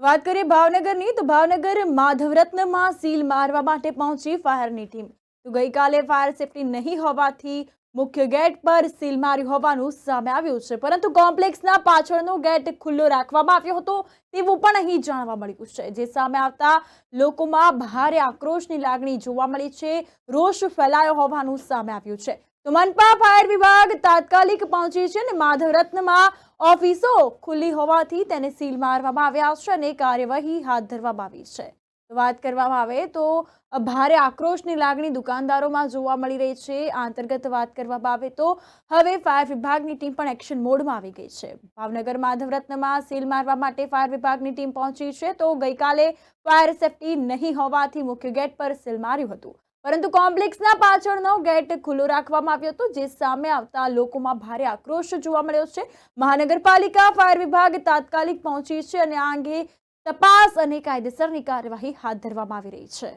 વાત કરીએ ભાવનગરની, તો ભાવનગર માધવરત્નમાં સીલ મારવા માટે પહોંચી ફાયરની ટીમ. તો ગઈકાલે ફાયર સેફટી નહીં હોવાથી મુખ્ય ગેટ પર સીલ માર્યું હોવાનું સામે આવ્યું છે. પરંતુ કોમ્પ્લેક્સના પાછળનો ગેટ ખુલ્લો રાખવામાં આવ્યો હતો તેવું પણ અહીં જાણવા મળ્યું છે. જે સામે આવતા લોકોમાં ભારે આક્રોશની લાગણી જોવા મળી છે. રોષ ફેલાયો હોવાનું સામે આવ્યું છે. તો મનપા ફાયર વિભાગ તાત્કાલિક પહોંચી છે અને માધવરત્નમાં ઓફિસો ખુલ્લી હોવાથી તેને સીલ મારવામાં આવ્યા છે અને કાર્યવાહી હાથ ધરવામાં આવી છે. વાત કરવામાં આવે તો ભારે આક્રોશની લાગણી દુકાનદારોમાં જોવા મળી રહી છે. આ અંતર્ગત વાત કરવામાં આવે તો હવે ફાયર વિભાગની ટીમ પણ એક્શન મોડમાં આવી ગઈ છે. ભાવનગર માધવરત્નમાં સીલ મારવા માટે ફાયર વિભાગની ટીમ પહોંચી છે. તો ગઈકાલે ફાયર સેફટી નહીં હોવાથી મુખ્ય ગેટ પર સીલ માર્યું હતું. પરંતુ કોમ્પ્લેક્સના પાછળનો ગેટ ખુલ્લો રાખવામાં આવ્યો હતો, જે સામે આવતા લોકોમાં ભારે આક્રોશ જોવા મળ્યો છે. મહાનગરપાલિકા, ફાયર વિભાગ તાત્કાલિક પહોંચી છે અને આ અંગે તપાસ અને કાયદેસરની કાર્યવાહી હાથ ધરવામાં આવી રહી છે.